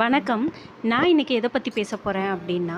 வணக்கம். நான் இன்றைக்கி எதை பற்றி பேச போகிறேன் அப்படின்னா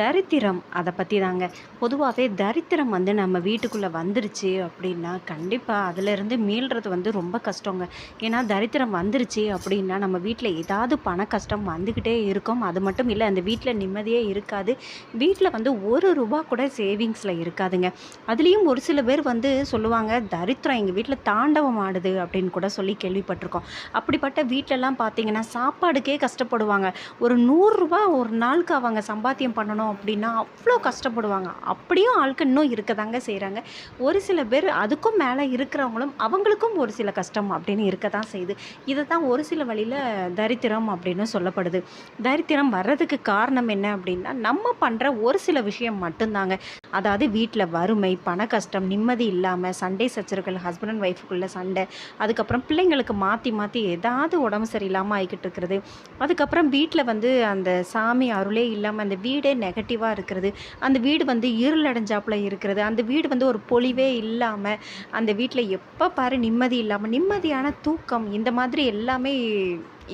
தரித்திரம் அதை பற்றி தாங்க பொதுவாகவே தரித்திரம் வந்து நம்ம வீட்டுக்குள்ளே வந்துருச்சு அப்படின்னா கண்டிப்பாக அதிலிருந்து மீள்றது வந்து ரொம்ப கஷ்டங்க. ஏன்னா தரித்திரம் வந்துருச்சு அப்படின்னா நம்ம வீட்டில் ஏதாவது பண கஷ்டம் வந்துக்கிட்டே இருக்கும். அது மட்டும் இல்லை அந்த வீட்டில் நிம்மதியே இருக்காது. வீட்டில் வந்து ஒரு ரூபா கூட சேவிங்ஸில் இருக்காதுங்க. அதுலேயும் ஒரு சில பேர் வந்து சொல்லுவாங்க தரித்திரம் எங்கள் வீட்டில் தாண்டவம் ஆடுது அப்படின்னு கூட சொல்லி கேள்விப்பட்டிருக்கோம். அப்படிப்பட்ட வீட்டிலலாம் பார்த்தீங்கன்னா சாப்பாடுக்கே கஷ்டப்படுவாங்க. ஒரு நூறுரூவா ஒரு நாளுக்கு அவங்க சம்பாத்தியம் பண்ணணும் அப்படின்னா அவ்வளோ கஷ்டப்படுவாங்க. அப்படியும் ஆட்கள் இன்னும் இருக்க தாங்க செய்கிறாங்க ஒரு சில பேர் அதுக்கும் மேலே இருக்கிறவங்களும் அவங்களுக்கும் ஒரு சில கஷ்டம் அப்படின்னு இருக்க தான் செய்யுது. இதை தான் ஒரு சில வழியில் தரித்திரம் அப்படின்னு சொல்லப்படுது. தரித்திரம் வர்றதுக்கு காரணம் என்ன அப்படின்னா நம்ம பண்ணுற ஒரு சில விஷயம் மட்டும்தாங்க. அதாவது வீட்டில் வறுமை பண கஷ்டம் நிம்மதி இல்லாமல் சண்டை சச்சரவுகள் ஹஸ்பண்ட் அண்ட் ஒய்ஃபுக்குள்ளே சண்டை அதுக்கப்புறம் பிள்ளைங்களுக்கு மாற்றி மாற்றி ஏதாவது உடம்பு சரியில்லாமல் ஆகிக்கிட்டு இருக்கிறது. அதுக்கப்புறம் அப்புறம் வீட்டில் வந்து அந்த சாமி அருளே இல்லாமல் அந்த வீடே நெகட்டிவாக இருக்கிறது. அந்த வீடு வந்து இருளடைஞ்சாப்புல இருக்கிறது. அந்த வீடு வந்து ஒரு பொலிவே இல்லாமல் அந்த வீட்டில் எப்போ பாரு நிம்மதி இல்லாமல் நிம்மதியான தூக்கம் இந்த மாதிரி எல்லாமே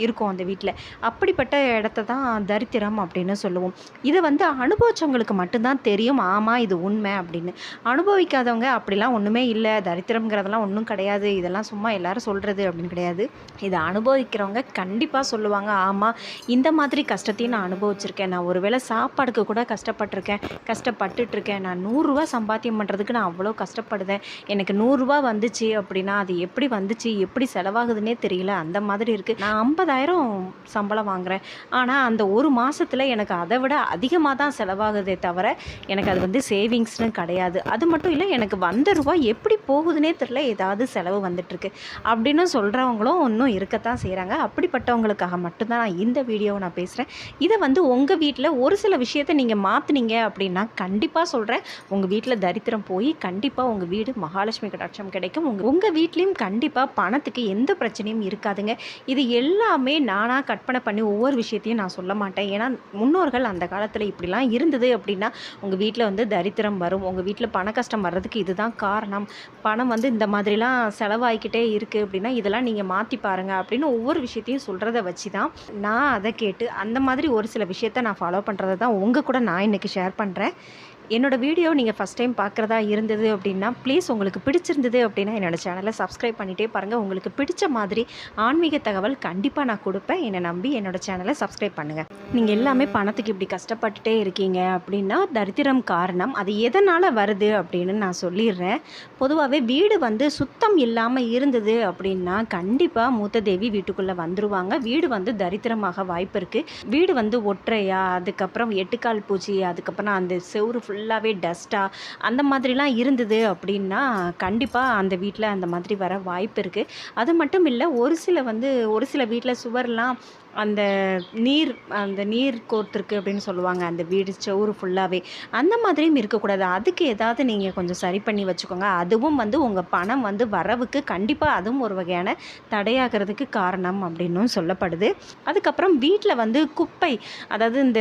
இருக்கும் அந்த வீட்டில் அப்படிப்பட்ட இடத்த தான் தரித்திரம் அப்படின்னு சொல்லுவோம். இதை வந்து அனுபவிச்சவங்களுக்கு மட்டும்தான் தெரியும் ஆமாம் இது உண்மை அப்படின்னு. அனுபவிக்காதவங்க அப்படிலாம் ஒன்றுமே இல்லை தரித்திரம்ங்கிறதெல்லாம் ஒன்றும் கிடையாது இதெல்லாம் சும்மா எல்லாரும் சொல்கிறது அப்படின்னு கிடையாது. இதை அனுபவிக்கிறவங்க கண்டிப்பாக சொல்லுவாங்க ஆமாம் இந்த மாதிரி கஷ்டத்தையும் நான் அனுபவிச்சிருக்கேன். நான் ஒருவேளை சாப்பாடுக்கு கூட கஷ்டப்பட்டிருக்கேன் கஷ்டப்பட்டுட்ருக்கேன் நான் நூறுரூவா சம்பாத்தியம் பண்ணுறதுக்கு நான் அவ்வளோ கஷ்டப்படுதேன். எனக்கு நூறுரூவா வந்துச்சு அப்படின்னா அது எப்படி வந்துச்சு எப்படி செலவாகுதுன்னே தெரியல அந்த மாதிரி இருக்குது நான் ஐம்பதாயிரம் சம்பளம் வாங்குறேன். ஆனால் அந்த ஒரு மாதத்தில் எனக்கு அதை விட அதிகமாக தான் செலவாகுதே தவிர எனக்கு அது வந்து சேவிங்ஸ்னு கிடையாது. அது மட்டும் இல்லை எனக்கு வந்த ரூபாய் எப்படி போகுதுன்னே தெரில ஏதாவது செலவு வந்துட்டுருக்கு. அப்படின்னு சொல்கிறவங்களும் இன்னும் இருக்கத்தான் செய்கிறாங்க அப்படிப்பட்டவங்களுக்காக மட்டும்தான் நான் இந்த வீடியோவை நான் பேசுகிறேன் இதை வந்து உங்கள் வீட்டில் ஒரு சில விஷயத்தை நீங்கள் மாற்றுனீங்க அப்படின்னா கண்டிப்பாக சொல்கிறேன் உங்கள் வீட்டில் தரித்திரம் போய் கண்டிப்பாக உங்கள் வீடு மகாலட்சுமி கடாட்சம் கிடைக்கும். உங்கள் உங்கள் வீட்லேயும் கண்டிப்பாக பணத்துக்கு எந்த பிரச்சனையும் இருக்காதுங்க. இது எல்லா எல்லாமே நானாக கற்பனை பண்ணி ஒவ்வொரு விஷயத்தையும் நான் சொல்ல மாட்டேன். ஏன்னா முன்னோர்கள் அந்த காலத்தில் இப்படிலாம் இருந்தது அப்படின்னா உங்கள் வீட்டில் வந்து தரித்திரம் வரும். உங்கள் வீட்டில் பண கஷ்டம் வர்றதுக்கு இதுதான் காரணம். பணம் வந்து இந்த மாதிரிலாம் செலவாகிக்கிட்டே இருக்குது அப்படின்னா இதெல்லாம் நீங்கள் மாற்றி பாருங்கள் அப்படின்னு ஒவ்வொரு விஷயத்தையும் சொல்கிறத வச்சு தான் நான் அதை கேட்டு அந்த மாதிரி ஒரு சில விஷயத்த நான் ஃபாலோ பண்ணுறதை தான் உங்கள் கூட நான் இன்றைக்கி ஷேர் பண்ணுறேன் என்னோடய வீடியோ நீங்கள் ஃபஸ்ட் டைம் பார்க்குறதா இருந்தது அப்படின்னா ப்ளீஸ் உங்களுக்கு பிடிச்சிருந்தது அப்படின்னா என்னோடய சேனலை சப்ஸ்கிரைப் பண்ணிகிட்டே பாருங்கள் உங்களுக்கு பிடிச்ச மாதிரி ஆன்மீக தகவல் கண்டிப்பாக நான் கொடுப்பேன். என்னை நம்பி என்னோடய சேனலை சப்ஸ்கிரைப் பண்ணுங்கள் நீங்கள் எல்லாமே பணத்துக்கு இப்படி கஷ்டப்பட்டுட்டே இருக்கீங்க அப்படின்னா தரித்திரம் காரணம். அது எதனால் வருது அப்படின்னு நான் சொல்லிடுறேன். பொதுவாகவே வீடு வந்து சுத்தம் இல்லாமல் இருந்தது அப்படின்னா கண்டிப்பாக மூத்த தேவி வீட்டுக்குள்ளே வந்துருவாங்க. வீடு வந்து தரித்திரமாக வாய்ப்பு இருக்குது வீடு வந்து ஒற்றையா அதுக்கப்புறம் எட்டுக்கால் பூச்சி அதுக்கப்புறம் அந்த செவுறு ஃபுல்லாகவே டஸ்ட்டாக அந்த மாதிரிலாம் இருந்தது அப்படின்னா கண்டிப்பாக அந்த வீட்டில் அந்த மாதிரி வர வாய்ப்பு இருக்குது அது மட்டும் இல்லை ஒரு சில வந்து ஒரு சில வீட்டில் சுவர்லாம் அந்த நீர் அந்த நீர் கோர்த்துருக்கு அப்படின்னு சொல்லுவாங்க. அந்த வீடு செவுறு ஃபுல்லாகவே அந்த மாதிரியும் இருக்கக்கூடாது. அதுக்கு ஏதாவது நீங்கள் கொஞ்சம் சரி பண்ணி வச்சுக்கோங்க. அதுவும் வந்து உங்கள் பணம் வந்து வரவுக்கு கண்டிப்பாக அதுவும் ஒரு வகையான தடையாகிறதுக்கு காரணம் அப்படின்னும் சொல்லப்படுது. அதுக்கப்புறம் வீட்டில் வந்து குப்பை அதாவது இந்த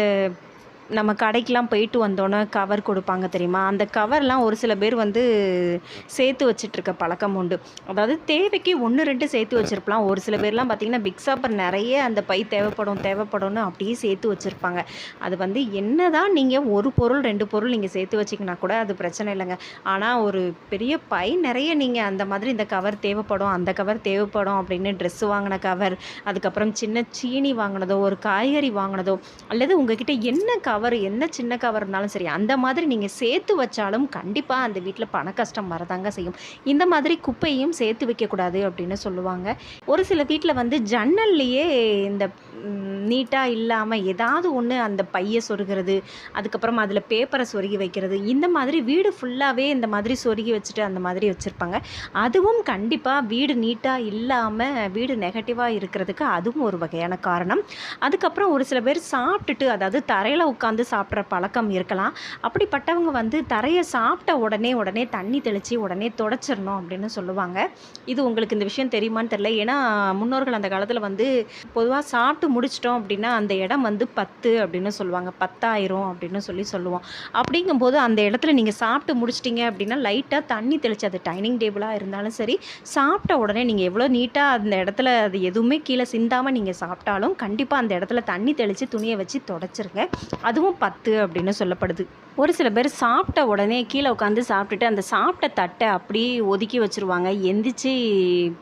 நம்ம கடைக்கெலாம் போயிட்டு வந்தோன்னே கவர் கொடுப்பாங்க தெரியுமா? அந்த கவர்லாம் ஒரு சில பேர் வந்து சேர்த்து வச்சிட்ருக்க பழக்கம் உண்டு. அதாவது தேவைக்கு ஒன்று ரெண்டு சேர்த்து வச்சுருப்பலாம். ஒரு சில பேர்லாம் பார்த்திங்கன்னா பிக் சாப்பர் நிறைய அந்த பை தேவைப்படும் தேவைப்படும்னு அப்படியே சேர்த்து வச்சுருப்பாங்க. அது வந்து என்ன தான் நீங்கள் ஒரு பொருள் ரெண்டு பொருள் நீங்கள் சேர்த்து வச்சிங்கன்னா கூட அது பிரச்சனை இல்லைங்க. ஆனால் ஒரு பெரிய பை நிறைய நீங்கள் அந்த மாதிரி இந்த கவர் தேவைப்படும் அந்த கவர் தேவைப்படும் அப்படின்னு ட்ரெஸ் வாங்கின கவர் அதுக்கப்புறம் சின்ன சீனி வாங்கினதோ ஒரு காய்கறி வாங்கினதோ அல்லது உங்ககிட்ட என்ன கவர் கவர் என்ன சின்ன கவர் இருந்தாலும் சரி அந்த மாதிரி நீங்கள் சேர்த்து வச்சாலும் கண்டிப்பாக அந்த வீட்டில் பண கஷ்டம் வரதாங்க செய்யும். இந்த மாதிரி குப்பையும் சேர்த்து வைக்கக்கூடாது அப்படின்னு சொல்லுவாங்க. ஒரு சில வீட்டில் வந்து ஜன்னல்லையே இந்த நீட்டாக இல்லாமல் ஏதாவது ஒன்று அந்த பையை சொருகிறது அதுக்கப்புறம் அதில் பேப்பரை சொருகி வைக்கிறது இந்த மாதிரி வீடு ஃபுல்லாகவே இந்த மாதிரி சொருகி வச்சுட்டு அந்த மாதிரி வச்சுருப்பாங்க. அதுவும் கண்டிப்பாக வீடு நீட்டாக இல்லாமல் வீடு நெகட்டிவாக இருக்கிறதுக்கு அதுவும் ஒரு வகையான காரணம். அதுக்கப்புறம் ஒரு சில பேர் சாப்பிட்டுட்டு அதாவது தரையில் உட்காந்து உட்காந்து சாப்பிட்ற பழக்கம் இருக்கலாம். அப்படிப்பட்டவங்க வந்து தரையை சாப்பிட்ட உடனே உடனே தண்ணி தெளித்து உடனே தொடச்சிடணும் அப்படின்னு சொல்லுவாங்க. இது உங்களுக்கு இந்த விஷயம் தெரியுமான்னு தெரியல. ஏன்னா முன்னோர்கள் அந்த காலத்தில் வந்து பொதுவாக சாப்பிட்டு முடிச்சிட்டோம் அப்படின்னா அந்த இடம் வந்து பத்து அப்படின்னு சொல்லுவாங்க. பத்தாயிரம் அப்படின்னு சொல்லி சொல்லுவோம். அப்படிங்கும்போது அந்த இடத்துல நீங்கள் சாப்பிட்டு முடிச்சிட்டிங்க அப்படின்னா லைட்டாக தண்ணி தெளிச்சு அது டைனிங் டேபிளாக இருந்தாலும் சரி சாப்பிட்ட உடனே நீங்கள் எவ்வளோ நீட்டாக அந்த இடத்துல அது எதுவுமே கீழே சிந்தாமல் நீங்கள் சாப்பிட்டாலும் கண்டிப்பாக அந்த இடத்துல தண்ணி தெளித்து துணியை வச்சு தொடச்சிருங்க. அதுவும் பத்து அப்படின்னு சொல்லப்படுது. ஒரு சில பேர் சாப்பிட்ட உடனே கீழே உட்காந்து சாப்பிட்டுட்டு அந்த சாப்பிட்ட தட்டை அப்படியே ஒதுக்கி வச்சுருவாங்க. எந்திரிச்சு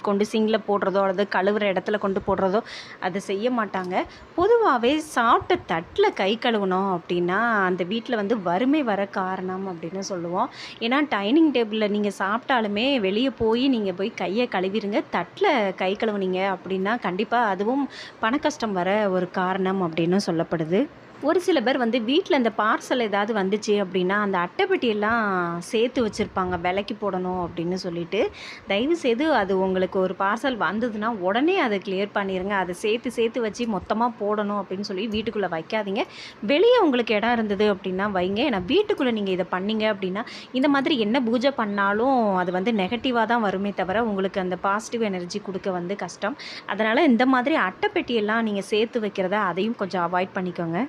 கொண்டு சிங்கில் போடுறதோ அல்லது கழுவுற இடத்துல கொண்டு போடுறதோ அதை செய்ய மாட்டாங்க. பொதுவாகவே சாப்பிட்ட தட்டில் கை கழுவணும் அப்படின்னா அந்த வீட்டில் வந்து வறுமை வர காரணம் அப்படின்னு சொல்லுவோம். ஏன்னா டைனிங் டேபிளில் நீங்கள் சாப்பிட்டாலுமே வெளியே போய் நீங்கள் போய் கையை கழுவிடுங்க தட்டில் கை கழுவுனீங்க அப்படின்னா கண்டிப்பாக அதுவும் பண கஷ்டம் வர ஒரு காரணம் அப்படின்னு சொல்லப்படுது. ஒரு சில பேர் வந்து வீட்டில் இந்த பார்சல் ஏதாவது வந்துச்சு அப்படின்னா அந்த அட்டைப்பெட்டியெல்லாம் சேர்த்து வச்சுருப்பாங்க. விலைக்கு போடணும் அப்படின்னு சொல்லிட்டு. தயவு செய்து அது உங்களுக்கு ஒரு பார்சல் வந்ததுன்னா உடனே அதை கிளியர் பண்ணிடுங்க அதை சேர்த்து சேர்த்து வச்சு மொத்தமாக போடணும் அப்படின்னு சொல்லி வீட்டுக்குள்ளே வைக்காதீங்க. வெளியே உங்களுக்கு இடம் இருந்தது அப்படின்னா வைங்க. ஏன்னா வீட்டுக்குள்ளே நீங்கள் இதை பண்ணீங்க அப்படின்னா இந்த மாதிரி என்ன பூஜை பண்ணாலும் அது வந்து நெகட்டிவாக தான் வருமே தவிர உங்களுக்கு அந்த பாசிட்டிவ் எனர்ஜி கொடுக்க வந்து கஷ்டம். அதனால் இந்த மாதிரி அட்டைப்பெட்டியெல்லாம் நீங்கள் சேர்த்து வைக்கிறத அதையும் கொஞ்சம் அவாய்ட் பண்ணிக்கோங்க.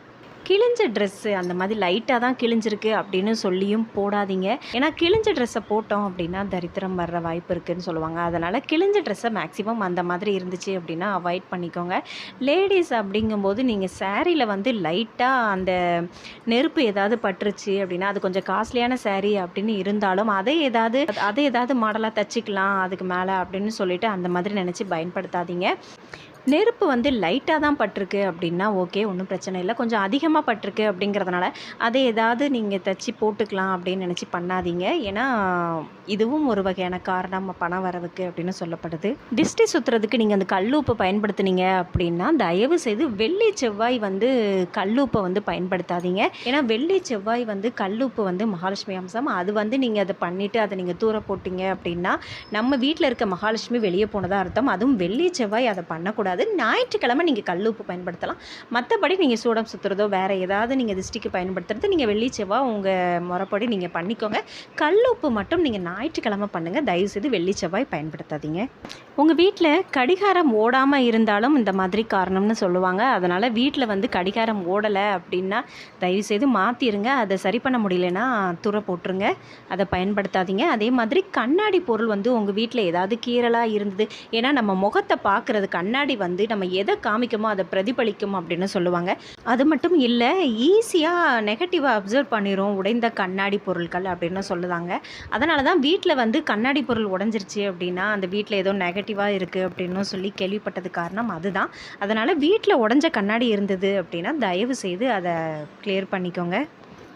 கிழிஞ்ச ட்ரெஸ்ஸு அந்த மாதிரி லைட்டாக தான் கிழிஞ்சிருக்கு அப்படின்னு சொல்லியும் போடாதீங்க. ஏன்னா கிழிஞ்ச ட்ரெஸ்ஸை போட்டோம் அப்படின்னா தரித்திரம் வர்ற வாய்ப்பு இருக்குதுன்னு சொல்லுவாங்க. அதனால் கிழிஞ்ச ட்ரெஸ்ஸை மேக்ஸிமம் அந்த மாதிரி இருந்துச்சு அப்படின்னா அவாய்ட் பண்ணிக்கோங்க. லேடிஸ் அப்படிங்கும்போது நீங்கள் சேரீயில் வந்து லைட்டாக அந்த நெருப்பு ஏதாவது பட்டுருச்சு அப்படின்னா அது கொஞ்சம் காஸ்ட்லியான சேரீ அப்படின்னு இருந்தாலும் அதை ஏதாவது அதை ஏதாவது மாடலாக தச்சுக்கலாம் அதுக்கு மேலே அப்படின்னு சொல்லிட்டு அந்த மாதிரி நினச்சி பயன்படுத்தாதீங்க. நெருப்பு வந்து லைட்டாக தான் பட்டிருக்கு அப்படின்னா ஓகே ஒன்றும் பிரச்சனை இல்லை. கொஞ்சம் அதிகமாக பட்டிருக்கு அப்படிங்கிறதுனால அதை ஏதாவது நீங்கள் தச்சு போட்டுக்கலாம் அப்படின்னு நினச்சி பண்ணாதீங்க. ஏன்னா இதுவும் ஒரு வகையான காரணம் பணம் வரவுக்கு அப்படின்னு சொல்லப்படுது. திஷ்டி சுற்றுறதுக்கு நீங்கள் அந்த கல்லூப்பை பயன்படுத்துனீங்க அப்படின்னா தயவு செய்து வெள்ளி செவ்வாய் வந்து கல்லூப்பை வந்து பயன்படுத்தாதீங்க. ஏன்னா வெள்ளி செவ்வாய் வந்து கல்லூப்பு வந்து மகாலட்சுமி அம்சம். அது வந்து நீங்கள் அதை பண்ணிவிட்டு அதை நீங்கள் தூர போட்டிங்க அப்படின்னா நம்ம வீட்டில் இருக்க மகாலட்சுமி வெளியே போனதாக அர்த்தம். அதுவும் வெள்ளி செவ்வாய் அதை பண்ணக்கூடாது. ஞாயிற்றுக்கிழமை நீங்கள் கல்லுப்பு பயன்படுத்தலாம். மற்றபடி நீங்கள் சூடம் சுற்றுறதோ வேறு ஏதாவது நீங்கள் திருஷ்டிக்கு பயன்படுத்துறது நீங்கள் வெள்ளி செவ்வாய் உங்கள் முறைப்படி நீங்கள் பண்ணிக்கோங்க. கல்லுப்பு மட்டும் நீங்கள் ஞாயிற்றுக்கிழமை பண்ணுங்கள் தயவுசெய்து வெள்ளி செவ்வாய் பயன்படுத்தாதீங்க. உங்கள் வீட்டில் கடிகாரம் ஓடாமல் இருந்தாலும் இந்த மாதிரி காரணம்னு சொல்லுவாங்க. அதனால் வீட்டில் வந்து கடிகாரம் ஓடலை அப்படின்னா தயவுசெய்து மாற்றிடுங்க அதை சரி பண்ண முடியலன்னா தூர போட்டுருங்க. அதை பயன்படுத்தாதீங்க. அதே மாதிரி கண்ணாடி பொருள் வந்து உங்கள் வீட்டில் ஏதாவது கீறலாக இருந்தது. ஏன்னா நம்ம முகத்தை பார்க்குறது கண்ணாடி வந்து நம்ம எதை காமிக்குமோ அதை பிரதிபலிக்கும் அப்படின்னு சொல்லுவாங்க. அது மட்டும் இல்லை ஈஸியாக நெகட்டிவாக அப்சர்வ் பண்ணிடும் உடைந்த கண்ணாடி பொருட்கள் அப்படின்னு சொல்லுதாங்க. அதனால தான் வீட்டில் வந்து கண்ணாடி பொருள் உடஞ்சிருச்சு அப்படின்னா அந்த வீட்டில் ஏதோ நெகட்டிவ் நெகட்டிவாக இருக்குது அப்படின்னு சொல்லி கேள்விப்பட்டது காரணம் அதுதான். அதனால் வீட்டில் உடஞ்ச கண்ணாடி இருந்தது அப்படின்னா தயவு செய்து அதை கிளியர் பண்ணிக்கோங்க.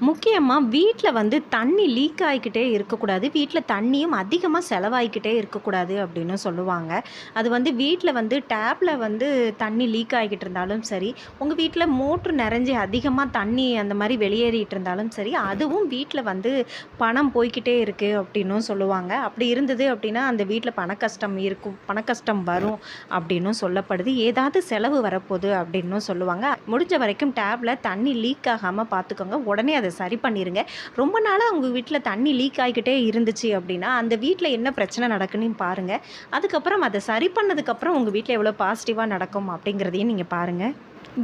முக்கியமாக வீட்டில் வந்து தண்ணி லீக் ஆகிக்கிட்டே இருக்கக்கூடாது. வீட்டில் தண்ணியும் அதிகமாக செலவாகிக்கிட்டே இருக்கக்கூடாது அப்படின்னு சொல்லுவாங்க. அது வந்து வீட்டில் வந்து டேப்பில் வந்து தண்ணி லீக் ஆகிக்கிட்டு இருந்தாலும் சரி உங்கள் வீட்டில் மோட்ரு நிறைஞ்சி அதிகமாக தண்ணி அந்த மாதிரி வெளியேறிட்டு இருந்தாலும் சரி அதுவும் வீட்டில் வந்து பணம் போய்கிட்டே இருக்குது அப்படின்னும் சொல்லுவாங்க. அப்படி இருந்தது அப்படின்னா அந்த வீட்டில் பண கஷ்டம் இருக்கும் பண கஷ்டம் வரும் அப்படின்னும் சொல்லப்படுது. ஏதாவது செலவு வரப்போகுது அப்படின்னும் சொல்லுவாங்க. முடிஞ்ச வரைக்கும் டேப்பில் தண்ணி லீக் ஆகாமல் பார்த்துக்கோங்க. உடனே அதை அதை சரி பண்ணிடுங்க ரொம்ப நாளாக உங்கள் வீட்டில் தண்ணி லீக் ஆகிக்கிட்டே இருந்துச்சு அப்படின்னா அந்த வீட்டில் என்ன பிரச்சனை நடக்குன்னு பாருங்கள் அதுக்கப்புறம் அதை சரி பண்ணதுக்கப்புறம் உங்கள் வீட்டில் எவ்வளோ பாசிட்டிவாக நடக்கும் அப்படிங்கிறதையும் நீங்கள் பாருங்கள்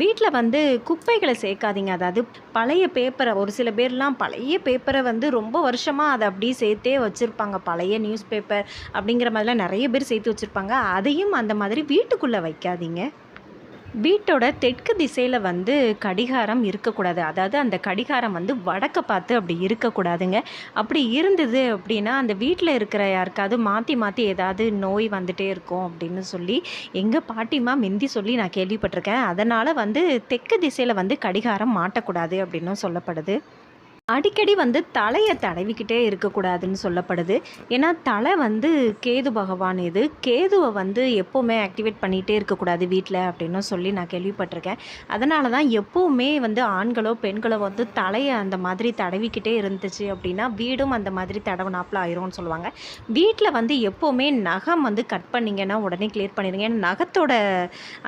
வீட்டில் வந்து குப்பைகளை சேர்க்காதீங்க. அதாவது பழைய பேப்பரை ஒரு சில பேர்லாம் பழைய பேப்பரை வந்து ரொம்ப வருஷமாக அதை அப்படியே சேர்த்தே வச்சுருப்பாங்க. பழைய நியூஸ் பேப்பர் அப்படிங்கிற மாதிரிலாம் நிறைய பேர் சேர்த்து வச்சுருப்பாங்க. அதையும் அந்த மாதிரி வீட்டுக்குள்ளே வைக்காதீங்க. வீட்டோட தெற்கு திசையில் வந்து கடிகாரம் இருக்கக்கூடாது. அதாவது அந்த கடிகாரம் வந்து வடக்க பார்த்து அப்படி இருக்கக்கூடாதுங்க. அப்படி இருந்தது அப்படின்னா அந்த வீட்டில் இருக்கிற யாருக்காவது மாற்றி மாற்றி ஏதாவது நோய் வந்துட்டே இருக்கும் அப்படின்னு சொல்லி எங்கள் பாட்டிமா மிந்தி சொல்லி நான் கேள்விப்பட்டிருக்கேன். அதனால் வந்து தெற்கு திசையில் வந்து கடிகாரம் மாட்டக்கூடாது அப்படின்னும் சொல்லப்படுது. அடிக்கடி வந்து தலையை தடவிக்கிட்டே இருக்கக்கூடாதுன்னு சொல்லப்படுது. ஏன்னா தலை வந்து கேது பகவான் இது. கேதுவை வந்து எப்போவுமே ஆக்டிவேட் பண்ணிகிட்டே இருக்கக்கூடாது வீட்டில் அப்படின்னு சொல்லி நான் கேள்விப்பட்டிருக்கேன். அதனால தான் எப்போவுமே வந்து ஆண்களோ பெண்களோ வந்து தலையை அந்த மாதிரி தடவிக்கிட்டே இருந்துச்சு அப்படின்னா வீடும் அந்த மாதிரி தடவுனாப்பில் ஆயிரும்னு சொல்லுவாங்க. வீட்டில் வந்து எப்போவுமே நகம் வந்து கட் பண்ணிங்கன்னா உடனே கிளியர் பண்ணிடுங்க. ஏன்னா நகத்தோட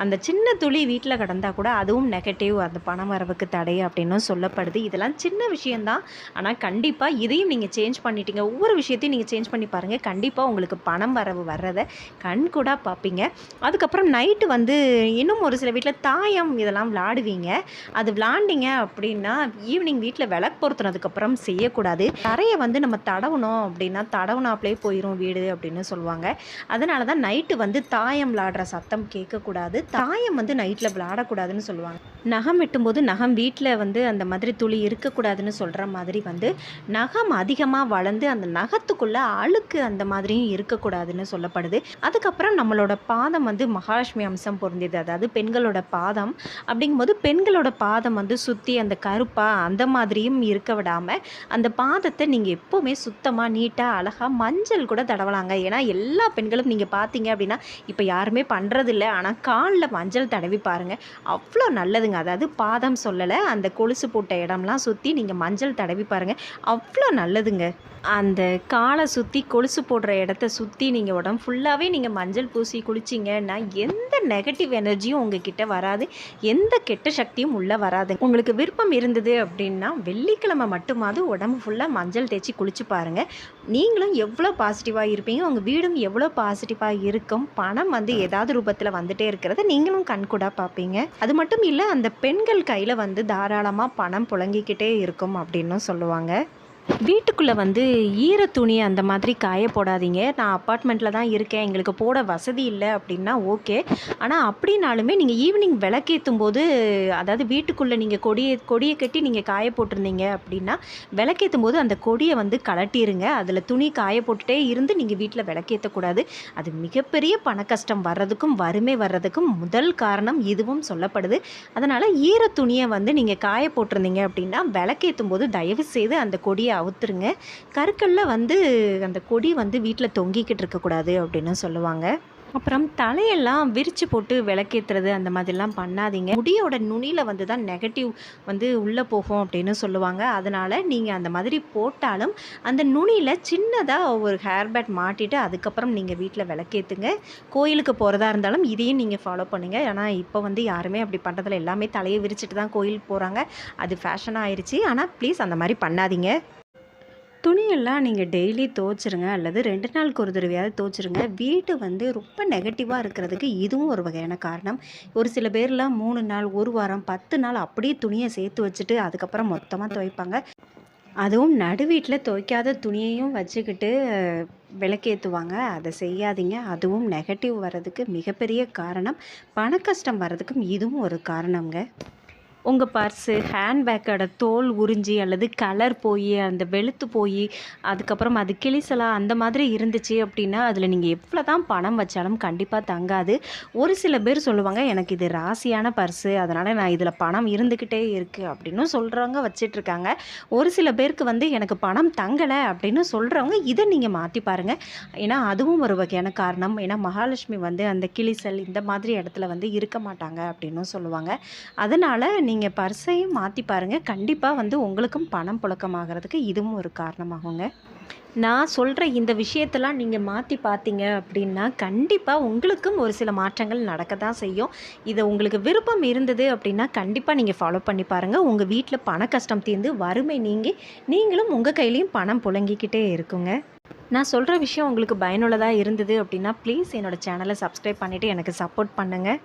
அந்த சின்ன துளி வீட்டில் கிடந்தால் கூட அதுவும் நெகட்டிவ் அந்த பணம் வரவுக்கு தடை அப்படின்னு சொல்லப்படுது. இதெல்லாம் சின்ன விஷயம் தான் ஆனால் கண்டிப்பாக இதையும் நீங்கள் சேஞ்ச் பண்ணிட்டீங்க. ஒவ்வொரு விஷயத்தையும் நீங்கள் சேஞ்ச் பண்ணி பாருங்கள் கண்டிப்பாக உங்களுக்கு பணம் வரவு வர்றதை கண்கூடாக பார்ப்பீங்க. அதுக்கப்புறம் நைட்டு வந்து இன்னும் ஒரு சில வீட்டில் தாயம் இதெல்லாம் விளாடுவீங்க. அது விளாண்டிங்க அப்படின்னா ஈவினிங் வீட்டில் விளக்கு பொருத்துனதுக்கப்புறம் செய்யக்கூடாது. தரையை வந்து நம்ம தடவணும் அப்படின்னா தடவுனாப்லே போயிடும் வீடு அப்படின்னு சொல்லுவாங்க. அதனால தான் நைட்டு வந்து தாயம் விளாடுற சத்தம் கேட்கக்கூடாது. தாயம் வந்து நைட்டில் விளாடக்கூடாதுன்னு சொல்லுவாங்க. நகம் வெட்டும்போது நகம் வீட்டில் வந்து அந்த மாதிரி துளி இருக்கக்கூடாதுன்னு சொல்கிற மாதிரி வந்து நகம் அதிகமாக வளர்ந்து அந்த நகத்துக்குள்ளே அழுக்கு அந்த மாதிரியும் இருக்கக்கூடாதுன்னு சொல்லப்படுது. அதுக்கப்புறம் நம்மளோட பாதம் வந்து மகாலட்சுமி அம்சம் பொருந்தியது. அதாவது பெண்களோட பாதம். அப்படிங்கும்போது பெண்களோட பாதம் வந்து சுற்றி அந்த கருப்பாக அந்த மாதிரியும் இருக்க விடாமல் அந்த பாதத்தை நீங்கள் எப்போவுமே சுத்தமாக நீட்டாக அழகாக மஞ்சள் கூட தடவலாங்க. ஏன்னா எல்லா பெண்களும் நீங்கள் பார்த்தீங்க அப்படின்னா இப்போ யாருமே பண்ணுறதில்ல ஆனால் காலில் மஞ்சள் தடவி பாருங்கள் அவ்வளோ நல்லதுங்க. அதாவது பாதம் சொல்லலை. அந்த கொலுசு போட்ட இடம்லாம் சுற்றி நீங்கள் மஞ்சள் தடவி பாருங்கள் அவ்வளோ நல்லதுங்க. அந்த காலை சுற்றி கொலுசு போடுற இடத்த சுற்றி நீங்கள் உடம்பு ஃபுல்லாகவே நீங்கள் மஞ்சள் பூசி குளிச்சிங்கன்னா எந்த நெகட்டிவ் எனர்ஜியும் உங்ககிட்ட வராது. எந்த கெட்ட சக்தியும் உள்ளே வராது. உங்களுக்கு விருப்பம் இருந்தது அப்படின்னா வெள்ளிக்கிழமை மட்டுமாவது உடம்பு ஃபுல்லாக மஞ்சள் தேய்ச்சி குளிச்சு பாருங்கள் நீங்களும் எவ்வளோ பாசிட்டிவாக இருப்பீங்க உங்கள் வீடும் எவ்வளோ பாசிட்டிவாக இருக்கும் பணம் வந்து ஏதாவது ரூபத்தில் வந்துட்டே இருக்கிறத நீங்களும் கண்கூடாக பார்ப்பீங்க. அது மட்டும் இல்லை அந்த பெண்கள் கையில் வந்து தாராளமாக பணம் புழங்கிக்கிட்டே இருக்கும் அப்படி அப்படின்னும் சொல்லுவாங்க. வீட்டுக்குள்ளே வந்து ஈர துணி அந்த மாதிரி காய போடாதீங்க. நான் அப்பார்ட்மெண்ட்டில் தான் இருக்கேன். எங்களுக்கு போட வசதி இல்லை அப்படின்னா ஓகே. ஆனால் அப்படின்னாலுமே நீங்கள் ஈவினிங் விளக்கேற்றும் போது அதாவது வீட்டுக்குள்ளே நீங்கள் கொடியை கொடியை கட்டி நீங்கள் காய போட்டிருந்தீங்க அப்படின்னா விளக்கேற்றும் போது அந்த கொடியை வந்து கலட்டிடுங்க அதில் துணி காய போட்டுகிட்டே இருந்து நீங்கள் வீட்டில் விளக்கேற்றக்கூடாது அது மிகப்பெரிய பண கஷ்டம். வர்றதுக்கும் வறுமை வர்றதுக்கும் முதல் காரணம் இதுவும் சொல்லப்படுது. அதனால் ஈர துணியை வந்து நீங்கள் காய போட்டிருந்தீங்க அப்படின்னா விளக்கேற்றும் போது தயவு செய்து அந்த கொடியை அவுத்துருங்க. கருக்கல்ல வந்து அந்த கொடி வந்து வீட்டில் தொங்கிக்கிட்டு இருக்கக்கூடாது அப்படின்னு சொல்லுவாங்க. அப்புறம் தலையெல்லாம் விரித்து போட்டு விளக்கேற்றுறது அந்த மாதிரிலாம் பண்ணாதீங்க. முடியோட நுனியில் வந்து தான் நெகட்டிவ் வந்து உள்ளே போகும் அப்படின்னு சொல்லுவாங்க. அதனால் நீங்கள் அந்த மாதிரி போட்டாலும் அந்த நுனியில் சின்னதாக ஒரு ஹேர் பேட் மாட்டிட்டு அதுக்கப்புறம் நீங்கள் வீட்டில் விளக்கேற்றுங்க கோயிலுக்கு போகிறதா இருந்தாலும் இதையும் நீங்கள் ஃபாலோ பண்ணுங்கள் ஏன்னா இப்போ வந்து யாருமே அப்படி பண்ணுறதில்ல எல்லாமே தலையை விரிச்சிட்டு தான் கோயிலுக்கு போகிறாங்க அது ஃபேஷனாக ஆயிடுச்சு ஆனால் ப்ளீஸ் அந்த மாதிரி பண்ணாதீங்க. துணியெல்லாம் நீங்கள் டெய்லி துவச்சிருங்க அல்லது ரெண்டு நாளுக்கு ஒரு தடவையாவது துவச்சிருங்க. வீடு வந்து ரொம்ப நெகட்டிவாக இருக்கிறதுக்கு இதுவும் ஒரு வகையான காரணம். ஒரு சில பேர்லாம் மூணு நாள் ஒரு வாரம் பத்து நாள் அப்படியே துணியை சேர்த்து வச்சுட்டு அதுக்கப்புறம் மொத்தமாக துவைப்பாங்க. அதுவும் நடு வீட்டில் துவைக்காத துணியையும் வச்சுக்கிட்டு விளக்கேற்றுவாங்க அதை செய்யாதீங்க. அதுவும் நெகட்டிவ் வர்றதுக்கு மிகப்பெரிய காரணம். பண கஷ்டம் வர்றதுக்கும் இதுவும் ஒரு காரணங்க உங்கள் பர்ஸு ஹேண்ட்பேக்கோட தோல் உறிஞ்சி அல்லது கலர் போய் அந்த வெளுத்து போய் அதுக்கப்புறம் அது கிளிசலாக அந்த மாதிரி இருந்துச்சு அப்படின்னா அதில் நீங்கள் எவ்வளோ தான் பணம் வச்சாலும் கண்டிப்பாக தங்காது. ஒரு சில பேர் சொல்லுவாங்க எனக்கு இது ராசியான பர்ஸு அதனால் நான் இதில் பணம் இருந்துக்கிட்டே இருக்குது அப்படின்னு சொல்கிறவங்க வச்சிட்ருக்காங்க ஒரு சில பேருக்கு வந்து எனக்கு பணம் தங்கலை அப்படின்னு சொல்கிறவங்க இதை நீங்கள் மாற்றி பாருங்கள் ஏன்னா அதுவும் ஒரு வகையான காரணம். ஏன்னா மகாலட்சுமி வந்து அந்த கிளிசல் இந்த மாதிரி இடத்துல வந்து இருக்க மாட்டாங்க அப்படின்னும் சொல்லுவாங்க. அதனால் நீங்கள் நீங்கள் பர்ஸையும் மாற்றி பாருங்கள் கண்டிப்பாக வந்து உங்களுக்கும் பணம் புழக்கமாகறதுக்கு இதுவும் ஒரு காரணமாகுங்க. நான் சொல்கிற இந்த விஷயத்தெல்லாம் நீங்கள் மாற்றி பார்த்தீங்க அப்படின்னா கண்டிப்பாக உங்களுக்கும் ஒரு சில மாற்றங்கள் நடக்க தான் செய்யும். இதை உங்களுக்கு விருப்பம் இருந்தது அப்படின்னா கண்டிப்பாக நீங்கள் ஃபாலோ பண்ணி பாருங்கள் உங்கள் வீட்டில் பண கஷ்டம் தீர்ந்து வறுமை நீங்கி நீங்களும் உங்கள் கையிலையும் பணம் புழங்கிக்கிட்டே இருக்குங்க. நான் சொல்கிற விஷயம் உங்களுக்கு பயனுள்ளதாக இருந்தது அப்படின்னா ப்ளீஸ் என்னோடய சேனலை சப்ஸ்கிரைப் பண்ணிவிட்டு எனக்கு சப்போர்ட் பண்ணுங்கள்